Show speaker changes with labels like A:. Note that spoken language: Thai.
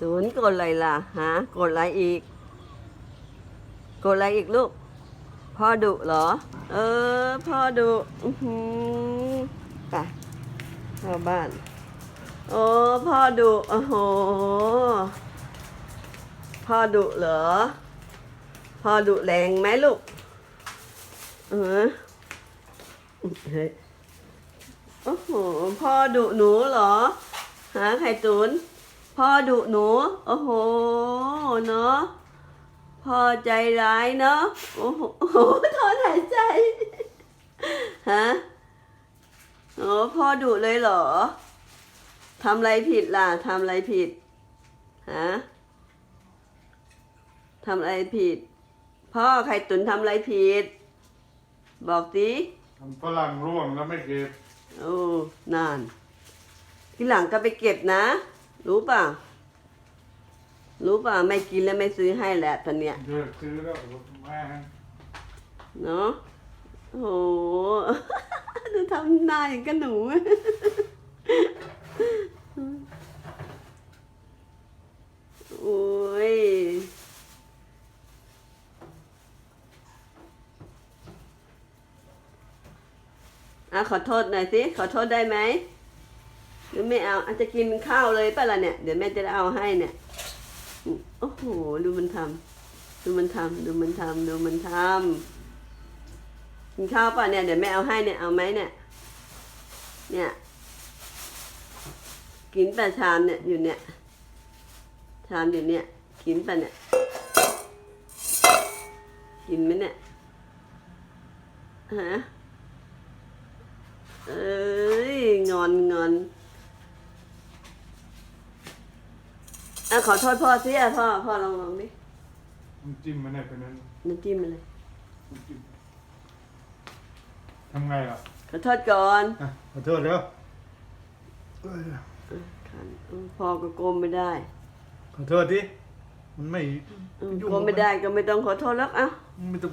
A: ศูนย์กดอะไรล่ะฮะกดอะไรอีก กดอะไรอีกลูก พ่อดุเหรอ เออ พ่อดุอือหือไปเข้าบ้าน โอ้พ่อดุโอ้โห พ่อดุเหรอ พ่อดุแรงไหมลูก เออเฮ้ยโอ้โห พ่อดุหนูเหรอ หาไข่ตุน พ่อดุหนู โอ้โห เนาะพ่อใจร้ายเนาะโอ้โหโอ้โหถอนหายใจ ฮะ โอ้พ่อดุเลยเหรอ ทำอะไรผิดล่ะ ทำอะไรผิด ฮะ ทำอะไรผิด พ่อไข่ตุนทำอะไรผิด บอกสิ
B: ทำฝรั่งร่วงแล้วไม่เก็บ
A: โอ้ นาน ทีหลังก็ไปเก็บนะ รู้ป่ะ รู้ป่ะ ไม่กินแล้วไม่ซื้อให้แหละตอนเนี้ย
B: เลิกซื้อแล้วแม่ง
A: เนาะโอ้โหดูทำหน้าอย่างกับหนู โอ้ย อะขอโทษหน่อยสิ ขอโทษได้ไหม หรือไม่เอาอาจจะกินข้าวเลยป่ะล่ะเนี่ย เดี๋ยวแม่จะได้เอาให้เนี่ยโอ้โหดูมันทำดูมันทำดูมันทำดูมันทำกินข้าวป่ะเนี่ยเดี๋ยวแม่เอาให้เนี่ยเอาไหมเนี่ย เนี่ย กินแต่ชามเนี่ยอยู่เนี่ย ชามอยู่เนี่ย กินป่ะเนี่ย กินไหมเนี่ยฮะเอ้ยงอนงอน อะขอโทษพ่อสิอะพ่อพ่อลองลองดิ
B: น้ำจิ้มมันเนี่ยเป็นนั้น
A: น้ำจิ้มอะไร
B: น้ำจิ้มทำไงล่ะ
A: ขอโทษก่อน
B: อะขอโทษแล้วเอ้ย
A: ขันพ่อก็ก้มไม่ได้
B: ขอโทษดิมันไม่
A: อืมก้มไม่ได้ก็ไม่ต้องขอโทษแล้วอะ
B: ไม่ต้อง